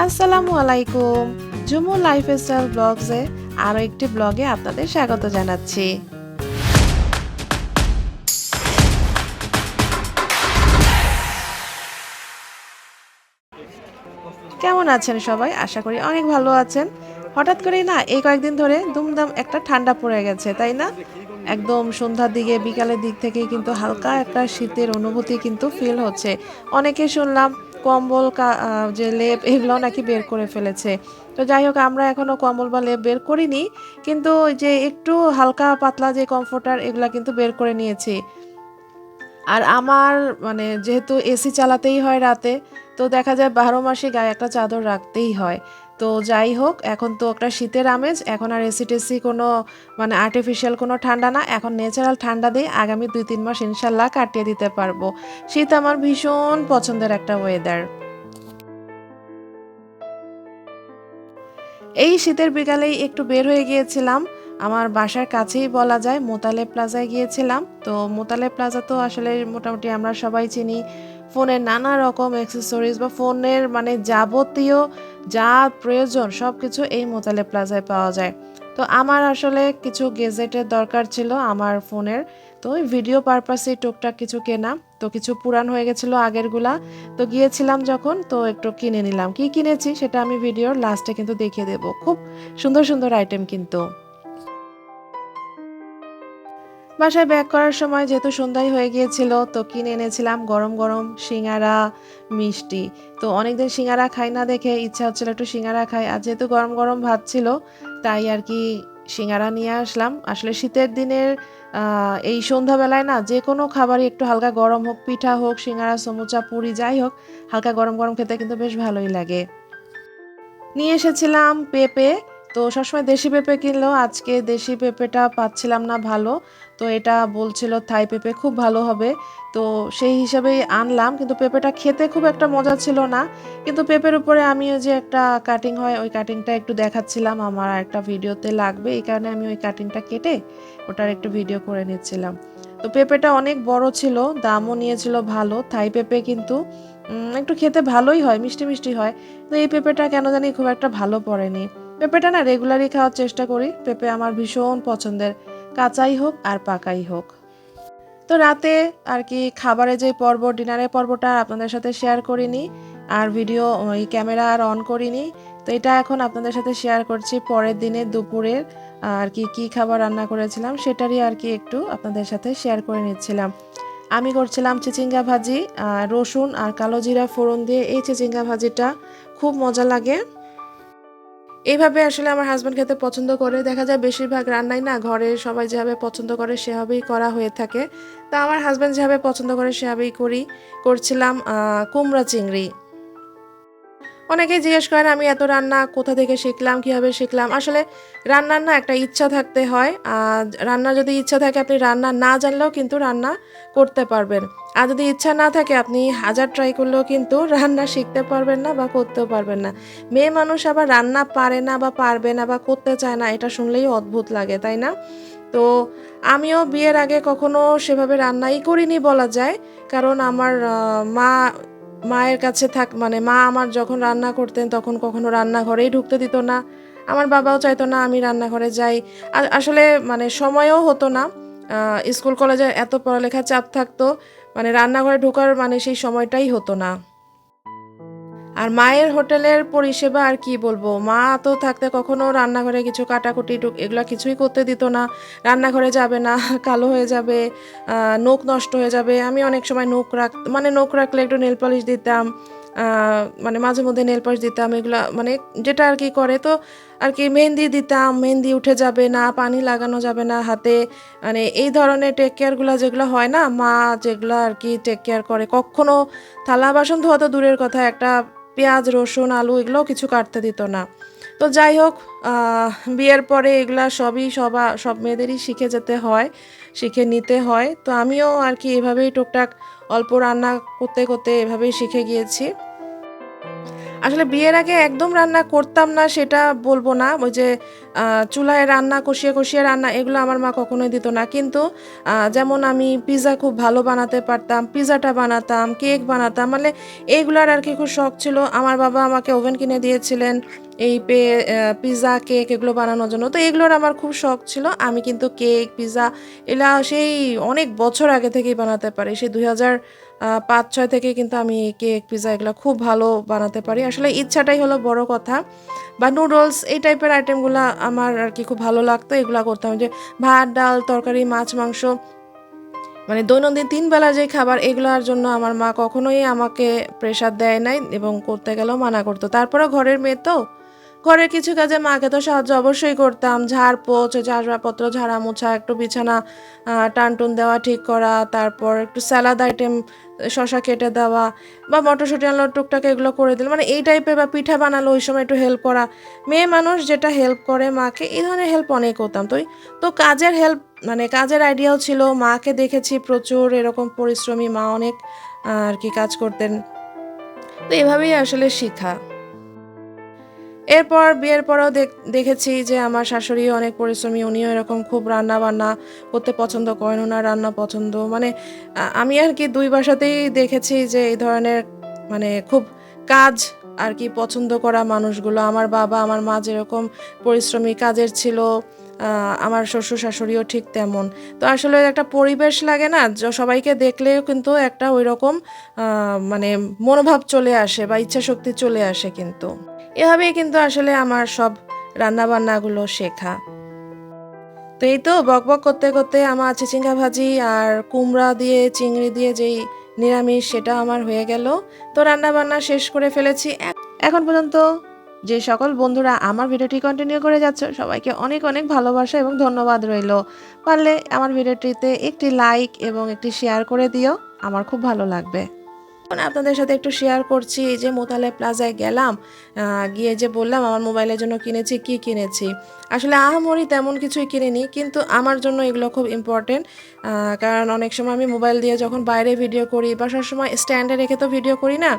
আসসালামু আলাইকুম জুমু লাইফস্টাইল ব্লগসে আরও একটি ব্লগে আপনাদের স্বাগত জানাচ্ছি। কেমন আছেন সবাই? আশা করি অনেক ভালো আছেন। হঠাৎ করেই না, এই কয়েকদিন ধরে দুমদাম একটা ঠান্ডা পড়ে গেছে, তাই না? একদম সন্ধ্যার দিকে, বিকালের দিক থেকে কিন্তু হালকা একটা শীতের অনুভূতি কিন্তু ফিল হচ্ছে। অনেকে শুনলাম কম্বল যে লেপ এগুলো নাকি বের করে ফেলেছে। তো যাই হোক, আমরা এখনও কম্বল বা লেপ বের করিনি, কিন্তু যে একটু হালকা পাতলা যে কমফোর্টার, এগুলো কিন্তু বের করে নিয়েছি। আর আমার মানে যেহেতু এসি চালাতেই হয় রাতে, তো দেখা যায় বারো মাসে গায়ে একটা চাদর রাখতেই হয়। তো যাই হোক, এখন তো একটা শীতের আমেজ, এখন আর এসি টেসি কোনো মানে আর্টিফিশিয়াল কোনো ঠান্ডা না, এখন ন্যাচারাল ঠান্ডা দিয়ে আগামী দুই তিন মাস ইনশাল্লাহ কাটিয়ে দিতে পারব। শীত আমার ভীষণ পছন্দের একটা ওয়েদার এই শীতের বিকালেই একটু বের হয়ে গিয়েছিলাম আমার বাসার কাছেই বলা যায়, মোতালে প্লাজায় গিয়েছিলাম। তো মোতালে প্লাজা তো আসলে মোটামুটি আমরা সবাই চিনি। ফোনের নানা রকম অ্যাক্সেসরিজ বা ফোনের মানে যাবতীয় যা প্রয়োজন সব কিছু এই মোতালে প্লাজায় পাওয়া যায়। তো আমার আসলে কিছু গেজেটের দরকার ছিল আমার ফোনের। তো ভিডিও পারপাসে টুকটাক কিছু কেনা। তো কিছু পুরান হয়ে গেছিল আগেরগুলা। তো গিয়েছিলাম যখন, তো একটু কিনে নিলাম। কি কিনেছি সেটা আমি ভিডিওর লাস্টে কিন্তু দেখিয়ে দেবো। খুব সুন্দর সুন্দর আইটেম কিন্তু। বাসায় ব্যাক করার সময় যেহেতু সন্ধ্যায় হয়ে গিয়েছিল, তো কিনে এনেছিলাম গরম গরম সিঙ্গারা, মিষ্টি। তো অনেকদিন সিঙ্গারা খাই না দেখে ইচ্ছা হচ্ছিল একটু সিঙ্গারা খাই। আর যেহেতু গরম গরম ভাত ছিল, তাই আর কি সিঙ্গারা নিয়ে আসলাম। আসলে শীতের দিনের এই সন্ধ্যাবেলায় না যে কোনো খাবারই একটু হালকা গরম হোক, পিঠা হোক, সিঙ্গারা, সমুচা, পুরি, যাই হোক, হালকা গরম গরম খেতে কিন্তু বেশ ভালোই লাগে। নিয়ে এসেছিলাম পেঁপে তো সবসময় দেশি পেঁপে কিনলেও আজকে দেশি পেঁপেটা পাচ্ছিলাম না ভালো। তো এটা বলছিল থাই পেঁপে খুব ভালো হবে। তো সেই হিসাবেই আনলাম, কিন্তু পেঁপেটা খেতে খুব একটা মজা ছিল না। কিন্তু পেঁপের উপরে আমি যে একটা কাটিং হয়, ওই কাটিংটা একটু দেখাচ্ছিলাম। আমার একটা ভিডিওতে লাগবে, এই কারণে আমি ওই কাটিংটা কেটে ওটার একটু ভিডিও করে নিচ্ছিলাম। তো পেঁপেটা অনেক বড় ছিল, দামও নিয়েছিল ভালো। থাই পেঁপে কিন্তু একটু খেতে ভালোই হয়, মিষ্টি মিষ্টি হয়। তো এই পেঁপেটা কেন জানি খুব একটা ভালো পড়েনি। পেঁপেটা না রেগুলারই খাওয়ার চেষ্টা করি। পেঁপে আমার ভীষণ পছন্দের। কাঁচাই হোক আর পাকাই হোক। তো রাতে আর কি খাবারের যে পর্ব, ডিনারের পর্বটা আপনাদের সাথে শেয়ার করিনি আর ভিডিও ওই ক্যামেরা আর অন করিনি। তো এটা এখন আপনাদের সাথে শেয়ার করছি পরের দিনে দুপুরের আর কি কি খাবার রান্না করেছিলাম সেটারই আর কি একটু আপনাদের সাথে শেয়ার করে নিচ্ছিলাম। আমি করছিলাম চিচিঙ্গা ভাজি রসুন আর কালো জিরা ফোড়ন দিয়ে। এই চিচিঙ্গা ভাজিটা খুব মজা লাগে। এইভাবে আসলে আমার হাজব্যান্ড খেতে পছন্দ করে। দেখা যায় বেশিরভাগ রান্নাই না ঘরে সবাই যেভাবে পছন্দ করে সেভাবেই করা হয়ে থাকে। তা আমার হাজব্যান্ড যেভাবে পছন্দ করে সেভাবেই করি, করছিলাম কুমড়া চিংড়ি। অনেকেই জিজ্ঞেস করেন, আমি এত রান্না কোথা থেকে শিখলাম? কীভাবে শিখলাম? আসলে রান্নার না একটা ইচ্ছা থাকতে হয়। আর রান্না যদি ইচ্ছা থাকে, আপনি রান্না না জানলেও কিন্তু রান্না করতে পারবেন। আর যদি ইচ্ছা না থাকে, আপনি হাজার ট্রাই করলেও কিন্তু রান্না শিখতে পারবেন না বা করতেও পারবেন না। মেয়ে মানুষ আবার রান্না পারে না বা পারবে না বা করতে চায় না, এটা শুনলেই অদ্ভুত লাগে, তাই না? তো আমিও বিয়ের আগে কখনো সেভাবে রান্নাই করিনি বলা যায়। কারণ আমার মা মায়ের কাছে থাক মানে মা আমার যখন রান্না করতেন তখন কখনো রান্নাঘরেই ঢুকতে দিত না। আমার বাবাও চাইতো না আমি রান্নাঘরে যাই। আসলে মানে সময়ও হতো না। স্কুল কলেজে এত পড়ালেখার চাপ থাকতো মানে রান্নাঘরে ঢোকার মানে সেই সময়টাই হতো না। আর মায়ের হোটেলের পরিষেবা আর কি বলব? মা তো থাকতে কখনো রান্নাঘরে কিছু কাটাকুটি টুক এগুলো কিছুই করতে দিত না। রান্নাঘরে যাবে না, কালো হয়ে যাবে নখ নষ্ট হয়ে যাবে। আমি অনেক সময় নখ রাখ মানে নখ রাখলে একটু নেল পলিশ দিতাম মানে মাঝে মধ্যে নেল পলিশ দিতাম, এগুলা মানে যেটা আর কি করে তো আর কি মেহেন্দি দিতাম, মেহেন্দি উঠে যাবে না, পানি লাগানো যাবে না হাতে। মানে এই ধরনের টেক কেয়ারগুলো যেগুলো হয় না, মা যেগুলো আর কি টেক কেয়ার করে। কখনো থালা বাসন ধোয়া তো দূরের কথা, একটা পেঁয়াজ, রসুন, আলু এগুলোও কিছু কাটতে দিত না। তো যাই হোক বিয়ের পরে এগুলা সবই সবা, সব মেয়েদেরই শিখে যেতে হয়, শিখে নিতে হয়। তো আমিও আর কি এভাবেই টুকটাক অল্প রান্না করতে করতে এভাবেই শিখে গিয়েছি। আসলে বিয়ের আগে একদম রান্না করতাম না, সেটা বলব না। ওই যে চুলায় রান্না, কষিয়ে কষিয়ে রান্না, এগুলো আমার মা কখনোই দিত না। কিন্তু যেমন আমি পিৎজা খুব ভালো বানাতে পারতাম পিৎজাটা বানাতাম, কেক বানাতাম মানে এইগুলার আর কি খুব শখ ছিল। আমার বাবা আমাকে ওভেন কিনে দিয়েছিলেন, এই পে পিৎজা কেক এগুলো বানানোর জন্য। তো এগুলোর আমার খুব শখ ছিল। আমি কিন্তু কেক পিৎজা এগুলা সেই অনেক বছর আগে থেকেই বানাতে পারি। সেই দুই হাজার পাঁচ, ছয় থেকে কিন্তু আমি কেক পিৎজা এগুলো খুব ভালো বানাতে পারি। আসলে ইচ্ছাটাই হলো বড় কথা। বা নুডলস এই টাইপের আইটেমগুলো আমার আর কি খুব ভালো লাগতো, এগুলো করতাম। যে ভাত, ডাল, তরকারি, মাছ, মাংস মানে দৈনন্দিন তিন বেলা যে খাবার, এগুলোর জন্য আমার মা কখনোই আমাকে প্রেশার দেয় নাই এবং করতে গেলেও মানা করতো। তারপরে ঘরের মেয়ে তো ঘরের কিছু কাজে মাকে তো সাহায্য অবশ্যই করতাম। ঝাড় পোছ ঝাড়পত্র ঝাড়া মোছা একটু বিছানা টানটুন দেওয়া ঠিক করা, তারপর একটু স্যালাদ আইটেম, শশা কেটে দেওয়া বা মটরশুঁটি আনলো, টুকটাক এগুলো করে দিল। মানে এই টাইপের বা পিঠা বানালো, ওই সময় একটু হেল্প করা। মেয়ে মানুষ যেটা হেল্প করে মাকে, এই ধরনের হেল্প অনেক করতাম তো তো কাজের হেল্প মানে কাজের আইডিয়াও ছিল। মাকে দেখেছি প্রচুর এরকম পরিশ্রমী মা অনেক আর কি কাজ করতেন। তো এভাবেই আসলে শিখা। এরপর বিয়ের পরেও দেখেছি যে আমার শাশুড়ি অনেক পরিশ্রমী, উনিও এরকম খুব রান্না বান্না করতে পছন্দ করেন ওনার রান্না পছন্দ। মানে আমি আর কি দুই বাসাতেই দেখেছি যে এই ধরনের মানে খুব কাজ আর কি পছন্দ করা মানুষগুলো। আমার বাবা, আমার মা যেরকম পরিশ্রমী, কাজের ছিল আমার শ্বশুর শাশুড়িও ঠিক তেমন। তো আসলে একটা পরিবেশ লাগে না সবাইকে দেখলেও কিন্তু একটা ওই রকম মানে মনোভাব চলে আসে বা ইচ্ছা শক্তি চলে আসে কিন্তু। এভাবেই কিন্তু আসলে আমার সব রান্না বান্নাগুলো শেখা। তো এই তো বক বক করতে করতে আমার চিচিঙ্গা ভাজি আর কুমড়া দিয়ে, চিংড়ি দিয়ে যেই নিরামিষ সেটা আমার হয়ে গেল। তো রান্না বান্না শেষ করে ফেলেছি। এখন পর্যন্ত যে সকল বন্ধুরা আমার ভিডিওটি কন্টিনিউ করে যাচ্ছে, সবাইকে অনেক অনেক ভালোবাসা এবং ধন্যবাদ রইল। পারলে আমার ভিডিওটিতে একটি লাইক এবং একটি শেয়ার করে দিও, আমার খুব ভালো লাগবে। এখন আপনাদের সাথে একটু শেয়ার করছি যে মোতালে প্লাজায় গেলাম গিয়ে যে বললাম আমার মোবাইলের জন্য কিনেছি, কি কিনেছি। আসলে আহামরি তেমন কিছুই কিনিনি, কিন্তু আমার জন্য এগুলো খুব ইম্পর্টেন্ট কারণ অনেক সময় আমি মোবাইল দিয়ে যখন বাইরে ভিডিও করি বা সবসময় স্ট্যান্ডে রেখে তো ভিডিও করি না,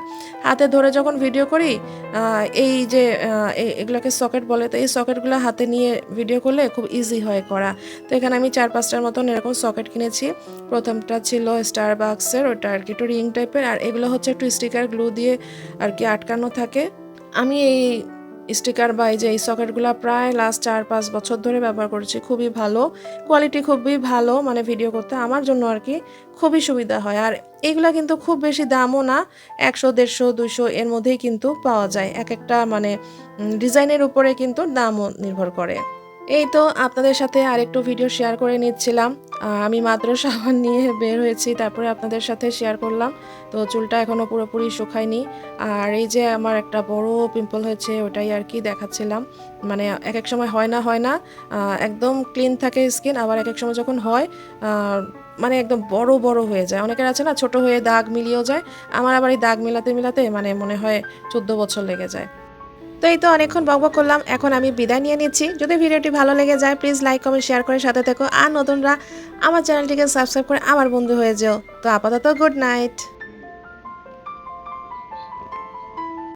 হাতে ধরে যখন ভিডিও করি এই যে এগুলোকে সকেট বলে, তো এই সকেটগুলো হাতে নিয়ে ভিডিও করলে খুব ইজি হয় করা। তো এখানে আমি চার পাঁচটার মতন এরকম সকেট কিনেছি। প্রথমটা ছিল স্টার বাক্সের ওটা আর কি একটু রিং টাইপের আর এগুলো হচ্ছে একটু স্টিকার গ্লু দিয়ে আর কি আটকানো থাকে। আমি এই স্টিকার বা এই যে এই সকেটগুলো প্রায় লাস্ট চার, পাঁচ বছর ধরে ব্যবহার করেছি। খুবই ভালো। কোয়ালিটি খুবই ভালো মানে ভিডিও করতে আমার জন্য আর কি খুবই সুবিধা হয়। আর এগুলো কিন্তু খুব বেশি দামও না, একশো, দেড়শো দুশো এর মধ্যেই কিন্তু পাওয়া যায়। এক একটা মানে ডিজাইনের উপরে কিন্তু দামও নির্ভর করে। এই তো আপনাদের সাথে আরেকটু ভিডিও শেয়ার করে নিচ্ছিলাম। আমি মাত্র সাবান নিয়ে বের হয়েছি, তারপরে আপনাদের সাথে শেয়ার করলাম। তো চুলটা এখনও পুরোপুরি শুকায়নি। আর এই যে আমার একটা বড় পিম্পল হয়েছে, ওটাই আর কি দেখাচ্ছিলাম। মানে এক এক সময় হয় না হয় না। একদম ক্লিন থাকে স্কিন আবার এক এক সময় যখন হয় মানে একদম বড় বড় হয়ে যায়। অনেকের আছে না, ছোট হয়ে দাগ মিলিয়েও যায়। আমার আবার এই দাগ মিলাতে মিলাতে মানে মনে হয় চোদ্দ বছর লেগে যায়। তো এই তো অনেকক্ষণ বকবক করলাম, এখন আমি বিদায় নিয়ে নিচ্ছি। যদি ভিডিওটি ভালো লেগে যায় প্লিজ লাইক কমেন্ট শেয়ার করে সাথে থেকো। আর নতুনরা আমার চ্যানেলটিকে সাবস্ক্রাইব করে আমার বন্ধু হয়ে যেও। তো আপাতত গুড নাইট